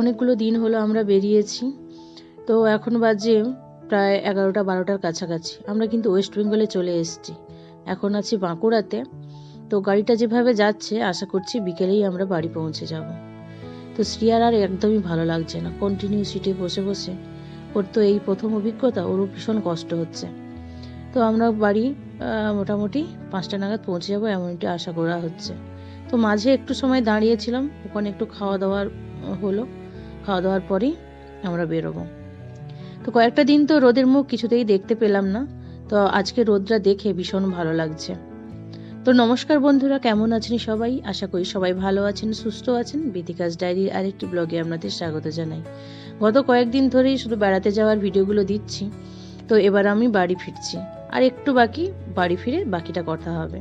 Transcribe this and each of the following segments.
অনেকগুলো দিন হলো আমরা বেরিয়েছি। তো এখন বাজে প্রায় এগারোটা বারোটার কাছাকাছি। আমরা কিন্তু ওয়েস্ট বেঙ্গলে চলে এসেছি। এখন আছি বাঁকুড়াতে। তো গাড়িটা যেভাবে যাচ্ছে, আশা করছি বিকেলেই আমরা বাড়ি পৌঁছে যাব। তো শ্রিয়ার আর একদমই ভালো লাগছে না। কন্টিনিউ সিটে বসে বসে ওর তো এই প্রথম অভিজ্ঞতা, ওরও ভীষণ কষ্ট হচ্ছে। তো আমরা বাড়ি মোটামুটি পাঁচটা নাগাদ পৌঁছে যাব এমনটি আশা করা হচ্ছে। তো মাঝে একটু সময় দাঁড়িয়েছিলাম, ওখানে একটু খাওয়া দাওয়ার হলো। খাওয়া দাওয়ার পরেই আমরা বেরোবো। তো কয়েকটা দিন তো রোদের মুখ কিছুতেই দেখতে পেলাম না। তো আজকে রোদটা দেখে ভীষণ ভালো লাগছে। তো নমস্কার বন্ধুরা, কেমন আছেন সবাই? আশা করি সবাই ভালো আছেন, সুস্থ আছেন। বেদিকাজ ডায়েরির আরেকটি ব্লগে আপনাদের স্বাগত জানাই। গত কয়েকদিন ধরেই শুধু বেড়াতে যাওয়ার ভিডিওগুলো দিচ্ছি। তো এবার আমি বাড়ি ফিরছি। আর একটু বাকি, বাড়ি ফিরে বাকিটা কথা হবে।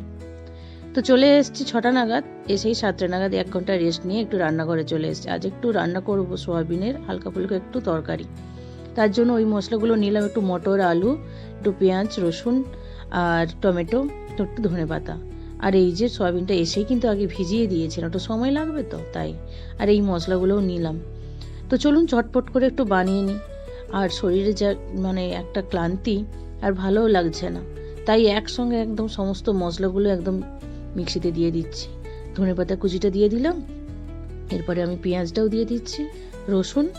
তো চলে এসেছি ছটা নাগাদ, এসেই সাতটা নাগাদ এক ঘণ্টা রেস্ট নিয়ে একটু রান্নাঘরে চলে এসেছি। আজ একটু রান্না করব সোয়াবিনের, হালকা ফুলকা একটু তরকারি। তার জন্য ওই মশলাগুলো নিলাম একটু মটর, আলু, একটু পেঁয়াজ, রসুন আর টমেটো, তো একটু ধনে পাতা। আর এই যে সয়াবিনটা এসেই কিন্তু আগে ভিজিয়ে দিয়েছিলাম ওটা সময় লাগবে তো তাই। আর এই মশলাগুলোও নিলাম। তো চলুন চটপট করে একটু বানিয়ে নিই। আর শরীরে যা মানে একটা ক্লান্তি আর ভালোও লাগছে না। তাই একসঙ্গে একদম সমস্ত মশলাগুলো একদম মিক্সিতে দিয়ে দিচ্ছি। ধনে পাতা কুচিটা দিয়ে দিলাম। এরপরে আমি পেঁয়াজটাও দিয়ে দিচ্ছি, রসুন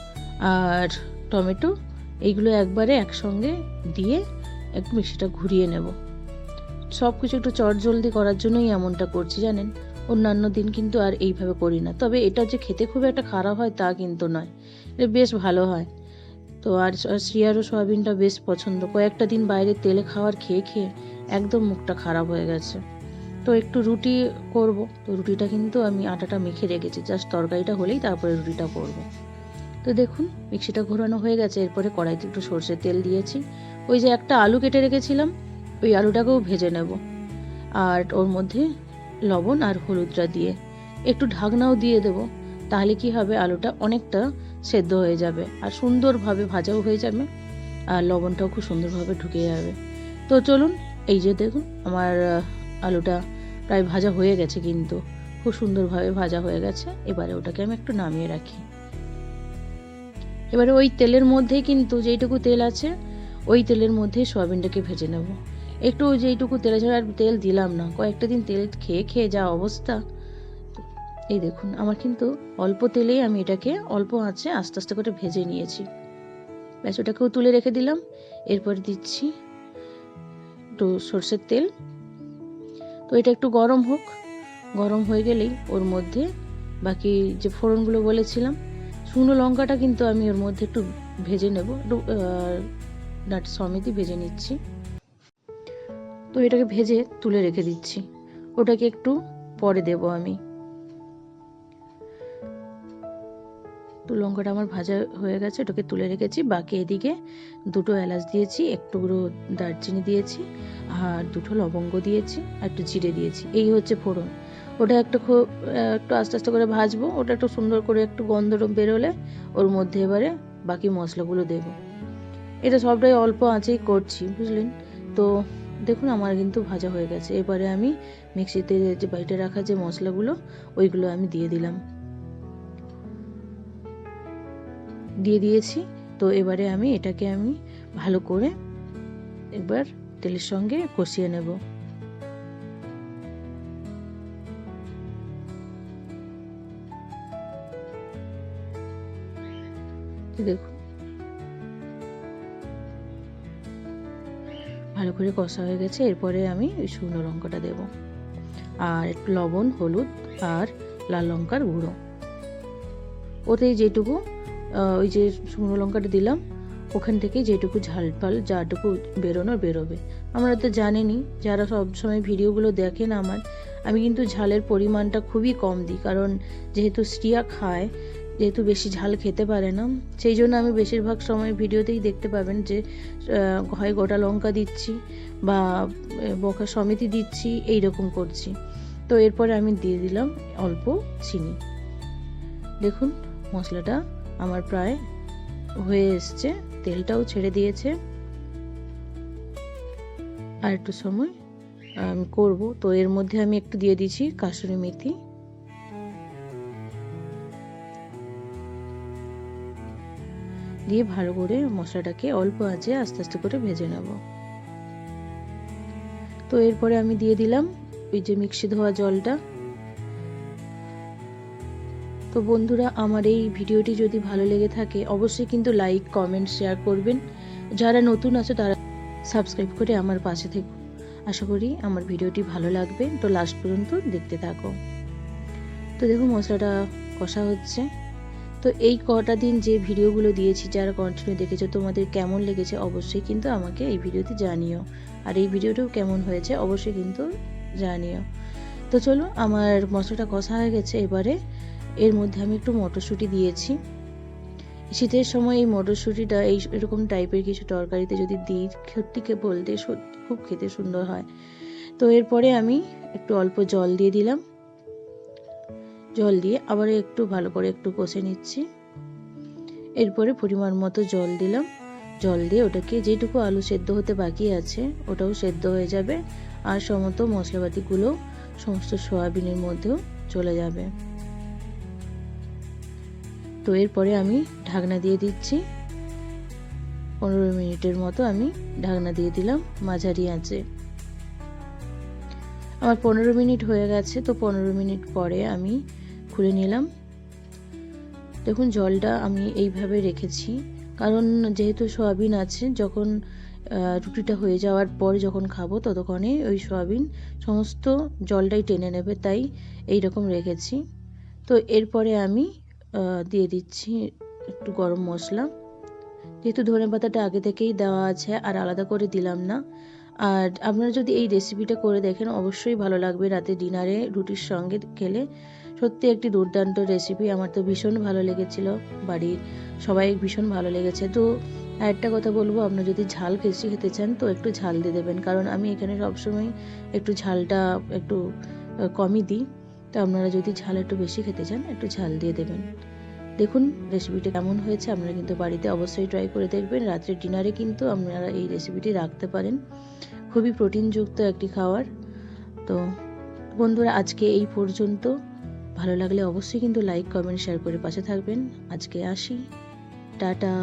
আর টমেটো, এইগুলো একবারে একসঙ্গে দিয়ে একটু মিক্সিটা ঘুরিয়ে নেব। সব কিছু একটু চটজলদি করার জন্যই এমনটা করছি, জানেন? অন্যান্য দিন কিন্তু আর এইভাবে করি না। তবে এটা যে খেতে খুব একটা খারাপ হয় তা কিন্তু নয়। এটা বেশ ভালো হয়। তো আর শ্রিয়ারও সয়াবিনটা বেশ পছন্দ। কয়েকটা দিন বাইরে তেলে খাওয়ার খেয়ে খেয়ে একদম মুখটা খারাপ হয়ে গেছে। তো একটু রুটি করব। তো রুটিটা কিন্তু আমি আটাটা মেখে রেখেছি। জাস্ট তরকারিটা হলেই তারপরে রুটিটা করব। তো দেখুন, মিক্সিটা ঘোরানো হয়ে গেছে। এরপরে কড়াইতে একটু সর্ষের তেল দিয়েছি। ওই যে একটা আলু কেটে রেখেছিলাম, ওই আলুটাকেও ভেজে নেব। আর ওর মধ্যে লবণ আর হলুদটা দিয়ে একটু ঢাকনাও দিয়ে দেব। তাহলে কি হবে, আলুটা অনেকটা সেদ্ধ হয়ে যাবে আর সুন্দরভাবে ভাজাও হয়ে যাবে আর লবণটাও খুব সুন্দরভাবে ঢুকে যাবে। তো চলুন, এই যে দেখুন, আমার আলুটা প্রায় ভাজা হয়ে গেছে কিন্তু। খুব সুন্দরভাবে ভাজা হয়ে গেছে। এবারে ওটাকে আমি একটু নামিয়ে রাখি। এবারে ওই তেলের মধ্যেই কিন্তু যেইটুকু তেল আছে, ওই তেলের মধ্যেই সয়াবিনটাকে ভেজে নেব। একটু যেইটুকু তেল আছে, আর তেল দিলাম না। কয়েকটা দিন তেল খেয়ে খেয়ে যা অবস্থা। এই দেখুন, আমার কিন্তু অল্প তেলেই আমি এটাকে অল্প আঁচে আস্তে আস্তে করে ভেজে নিয়েছি। ব্যাস, ওটাকেও তুলে রেখে দিলাম। এরপর দিচ্ছি একটু সর্ষের তেল। তো এটা একটু গরম হোক। গরম হয়ে গেলেই ওর মধ্যে বাকি যে ফোড়নগুলো বলেছিলাম, শুকনো লঙ্কাটা কিন্তু আমি ওর মধ্যে একটু ভেজে নেব। নাট সমেতই ভেজে নিচ্ছি। তো এটাকে ভেজে তুলে রেখে দিচ্ছি। ওটাকে একটু পরে দেব আমি। তো লঙ্কাটা আমার ভাজা হয়ে গেছে ওটাকে তুলে রেখেছি। বাকি এদিকে দুটো এলাচ দিয়েছি একটুগুলো দারচিনি দিয়েছি, আর দুটো লবঙ্গ দিয়েছি, আর একটু জিরে দিয়েছি। এই হচ্ছে ফোড়ন। ওটা একটু খুব একটু আস্তে আস্তে করে ভাজবো, ওটা একটু সুন্দর করে একটু গন্ধ বেরোলে ওর মধ্যে এবারে বাকি মশলাগুলো দেবো। এটা সবটাই অল্প আঁচেই করছি, বুঝলেন? তো দেখুন আমার কিন্তু ভাজা হয়ে গেছে। এবারে আমি মিক্সিতে যে বাইটে রাখা যে মশলাগুলো, ওইগুলো আমি দিয়ে দিলাম। দিয়ে দিয়েছি। তো এবারে আমি এটাকে আমি ভালো করে একবার তেলের সঙ্গে কষিয়ে নেব। দেখুন। ভালো করে কষা হয়ে গেছে। এরপরে আমি ওই শুকনো লঙ্কাটা দেব। আর একটু লবণ, হলুদ আর লাল লঙ্কার গুঁড়ো। ওতেই যেটুকু ওই যে শুকনো লঙ্কাটা দিলাম, ওখান থেকে যেটুকু ঝাল ফাল যাটুকু বেরোনোর বেরোবে। আমরা তো জানেনই যারা সব সময় ভিডিওগুলো দেখেন আমার, আমি কিন্তু ঝালের পরিমাণটা খুবই কম দিই, কারণ যেহেতু শ্রিয়া খায়, যেহেতু বেশি ঝাল খেতে পারে না, সেই জন্য আমি বেশিরভাগ সময় ভিডিওতেই দেখতে পাবেন যে হয় গোটা লঙ্কা দিচ্ছি বা বকা সমিতি দিচ্ছি এই রকম করছি। তো এরপরে আমি দিয়ে দিলাম অল্প চিনি। দেখুন, মশলাটা আমার প্রায় হয়ে এসছে। তেলটাও ছেড়ে দিয়েছে। আর একটু সময়, আমি, করব। তো এর মধ্যে আমি একটু দিয়ে দিচ্ছি কাসুরি মেথি। দিয়ে ভালো করে মশলাটাকে অল্প আঁচে আস্তে আস্তে করে ভেজে নেব। তো এরপরে আমি দিয়ে দিলাম ওই যে মিক্সি ধোয়া জলটা। তো বন্ধুরা, আমার এই ভিডিওটি যদি ভালো লেগে থাকে, অবশ্যই কিন্তু লাইক, কমেন্ট, শেয়ার করবেন। যারা নতুন আছে, তারা সাবস্ক্রাইব করে আমার পাশে থেকে। আশা করি আমার ভিডিওটি ভালো লাগবে। তো লাস্ট পর্যন্ত দেখতে থাকো। তো দেখো, মশলাটা কষা হচ্ছে। তো এই কটা দিন যে ভিডিওগুলো দিয়েছি, যারা কন্টিনিউ দেখেছ, তোমাদের কেমন লেগেছে, অবশ্যই কিন্তু আমাকে এই ভিডিওতে জানিও। আর এই ভিডিওটাও কেমন হয়েছে, অবশ্যই কিন্তু জানিও। তো চলো, আমার মশলাটা কষা হয়ে গেছে। এবারে এর মধ্যে আমি একটু মটরশুঁটি দিয়েছি। শীতের সময় এই মটরশুঁটিটা এই এরকম টাইপের কিছু তরকারিতে যদি দিই, সত্যিকে বলতে সত্যি খুব খেতে সুন্দর হয়। তো এরপরে আমি একটু অল্প জল দিয়ে দিলাম। জল দিয়ে আবার একটু ভালো করে একটু কষে নিচ্ছি। এরপরে পরিমাণ মতো জল দিলাম। জল দিয়ে ওটাকে যেটুকু আলু সেদ্ধ হতে বাকি আছে, ওটাও সেদ্ধ হয়ে যাবে। আর সমস্ত মশলাপাতিগুলো সমস্ত সয়াবিনের মধ্যেও চলে যাবে। তো এরপরে আমি ঢাকনা দিয়ে দিচ্ছি। পনেরো মিনিটের মতো আমি ঢাকনা দিয়ে দিলাম, মাঝারি আঁচে। আমার পনেরো মিনিট হয়ে গেছে, তো পনেরো মিনিট পরে আমি খুলে নিলাম। দেখুন, জলটা আমি এইভাবে রেখেছি। কারণ যেহেতু সয়াবিন আছে, যখন রুটিটা হয়ে যাওয়ার পর যখন খাব, ততক্ষণে ওই সয়াবিন সমস্ত জলটাই টেনে নেবে, তাই এই রকম রেখেছি। তো এরপরে আমি দিয়ে দিচ্ছি একটু গরম মশলা। যেহেতু ধনে পাতাটা আগে থেকেই দেওয়া আছে, আর আলাদা করে দিলাম না। আর আপনারা যদি এই রেসিপিটা করে দেখেন, অবশ্যই ভালো লাগবে রাতে ডিনারে রুটির সঙ্গে খেলে। সত্যি একটি দুর্দান্ত রেসিপি আমার তো ভীষণ ভালো লেগেছিল। বাড়ির সবাই ভীষণ ভালো লেগেছে। তো একটা কথা বলব, আপনারা যদি ঝাল খেসি খেতে চান, তো একটু ঝাল দিয়ে দেবেন। কারণ আমি এখানে সবসময় একটু ঝালটা একটু কমই দিই। তো আপনারা যদি ঝাল একটু বেশি খেতে চান, একটু ঝাল দিয়ে দেবেন। দেখুন রেসিপিটা কেমন হয়েছে, আপনারা কিন্তু বাড়িতে অবশ্যই ট্রাই করে দেখবেন। রাত্রে ডিনারে কিন্তু আপনারা এই রেসিপিটি রাখতে পারেন। খুবই প্রোটিনযুক্ত একটি খাবার তো বন্ধুরা, আজকে এই পর্যন্ত। ভালো লাগলে অবশ্যই কিন্তু লাইক কমেন্ট শেয়ার করে পাশে থাকবেন। আজকে আসি। টাটা।